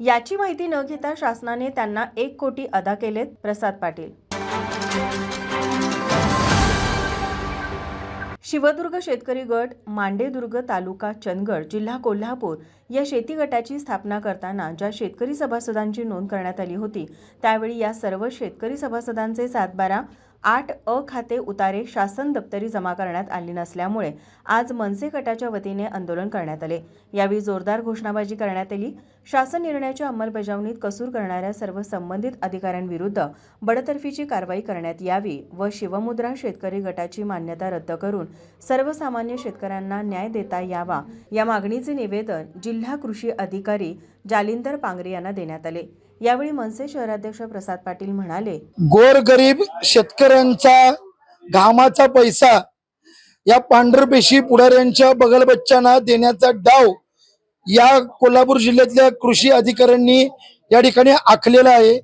याची माहिती न घेता शासनाने त्यांना एक कोटी अदा केलेत प्रसाद पाटील. शिवदुर्ग शेतकरी गट मांडेदुर्ग तालुका चंदगड जिल्हा कोल्हापूर या शेती गटाची स्थापना करताना ज्या शेतकरी सभासदांची नोंद करण्यात आली होती त्यावेळी या सर्व शेतकरी सभासदांचे सातबारा आठ अ खाते उतारे शासन दप्तरी जमा करण्यात आली नसल्यामुळे आज मनसे गटाच्या वतीने आंदोलन करण्यात आले. यावेळी जोरदार घोषणाबाजी करण्यात आली. शासन निर्णयाच्या अंमलबजावणीत कसूर करणाऱ्या सर्व संबंधित अधिकाऱ्यांविरुद्ध बडतर्फीची कारवाई करण्यात यावी व शिवमुद्रा शेतकरी गटाची मान्यता रद्द करून सर्वसामान्य शेतकऱ्यांना न्याय देता यावा या मागणीचे निवेदन जिल्हा कृषी अधिकारी जालिंदर पांगरे यांना देण्यात आले. यावेळी मनसे शहराध्यक्ष प्रसाद पाटील म्हणाले गोरगरीब शेतकऱ्यांचा घामाचा पैसा या पांढरपेशी पुढाऱ्यांच्या बगलबच्च्यांना देण्याचा डाव या कोल्हापूर जिल्ह्यातल्या कृषी अधिकाऱ्यांनी या ठिकाणी आखलेला आहे.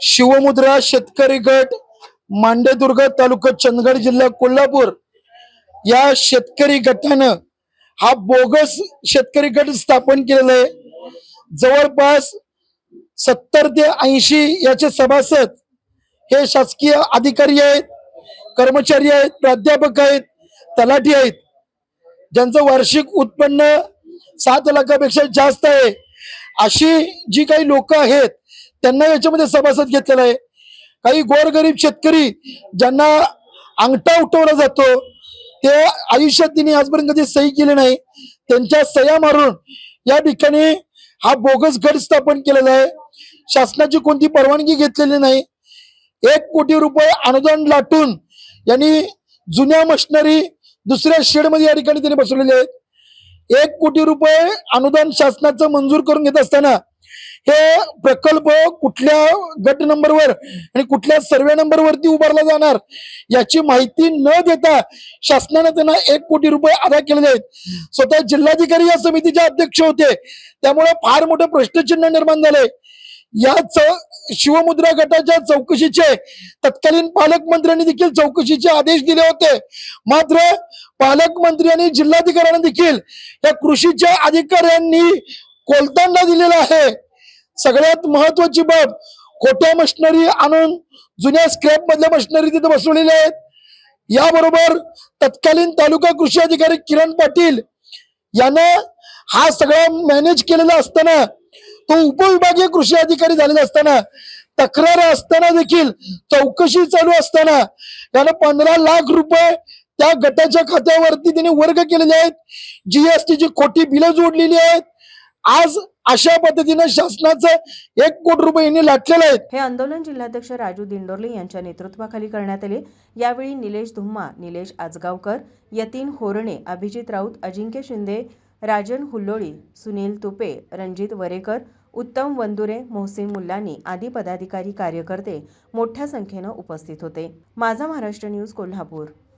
शिवमुद्रा शेतकरी गट मांडेदुर्ग तालुका चंदगड जिल्हा कोल्हापूर या शेतकरी गटानं हा बोगस शेतकरी गट स्थापन केलेला आहे. जवळपास सत्तर ते ऐंशी याचे सभासद हे शासकीय अधिकारी आहेत कर्मचारी आहेत प्राध्यापक आहेत तलाठी आहेत. ज्यांचं वार्षिक उत्पन्न सात लाखापेक्षा जास्त आहे. अशी जी काही लोक आहेत त्यांना याच्यामध्ये सभासद घेतलेला आहे. काही गोरगरीब शेतकरी ज्यांना अंगठा उठवला जातो ते आयुष्यात तिने आजपर्यंत कधी सही केली नाही त्यांच्या सह्या मारून या ठिकाणी हा बोगस गट स्थापन केलेला आहे. शासनाची कोणती परवानगी घेतलेली नाही. एक कोटी रुपये अनुदान लाटून यांनी जुन्या मशिनरी दुसऱ्या शेडमध्ये या ठिकाणी त्यांनी बसवलेले आहेत. एक कोटी रुपये अनुदान शासनाचं मंजूर करून घेत असताना हे प्रकल्प कुठल्या गट नंबरवर आणि कुठल्या सर्वे नंबरवरती उभारला जाणार याची माहिती न देता शासनाने त्यांना एक कोटी रुपये अदा केलेले आहेत. स्वतः जिल्हाधिकारी या समितीचे अध्यक्ष होते. त्यामुळे फार मोठं प्रश्नचिन्ह निर्माण झालंय. या चौ शिवमुद्रा गटाच्या चौकशीचे तत्कालीन पालकमंत्र्यांनी देखील चौकशीचे आदेश दिले होते. मात्र पालकमंत्री आणि जिल्हाधिकाऱ्यांनी देखील या कृषीच्या अधिकाऱ्यांनी कोलतांडा दिलेला आहे. सगळ्यात महत्वाची बाब खोट्या मशिनरी आणून जुन्या स्क्रॅप मधल्या मशिनरी तिथे बसवलेल्या आहेत. याबरोबर तत्कालीन तालुका कृषी अधिकारी किरण पाटील यानं हा सगळा मॅनेज केलेला असताना तो उपविभागीय कृषी अधिकारी झालेला असताना तक्रार असताना देखील चौकशी चालू असताना त्यानं पंधरा लाख रुपये त्या गटाच्या खात्यावरती त्यांनी वर्ग केलेले आहेत. जीएसटीची खोटी बिलं जोडलेली आहेत. आज अशा पद्धतीनं शासनाचं एक कोटी रुपये यांनी लाटलेले हे आंदोलन जिल्हाध्यक्ष राजू दिंडोर्ले यांच्या नेतृत्वाखाली करण्यात आले. यावेळी निलेश धुम्मा निलेश आजगावकर यतीन होरणे अभिजित राऊत अजिंक्य शिंदे राजन हुल्लोळी सुनील तुपे रणजित वरेकर उत्तम वंदुरे मोहसिन मुल्लानी आदी पदाधिकारी कार्यकर्ते मोठ्या संख्येनं उपस्थित होते. माझा महाराष्ट्र न्यूज कोल्हापूर.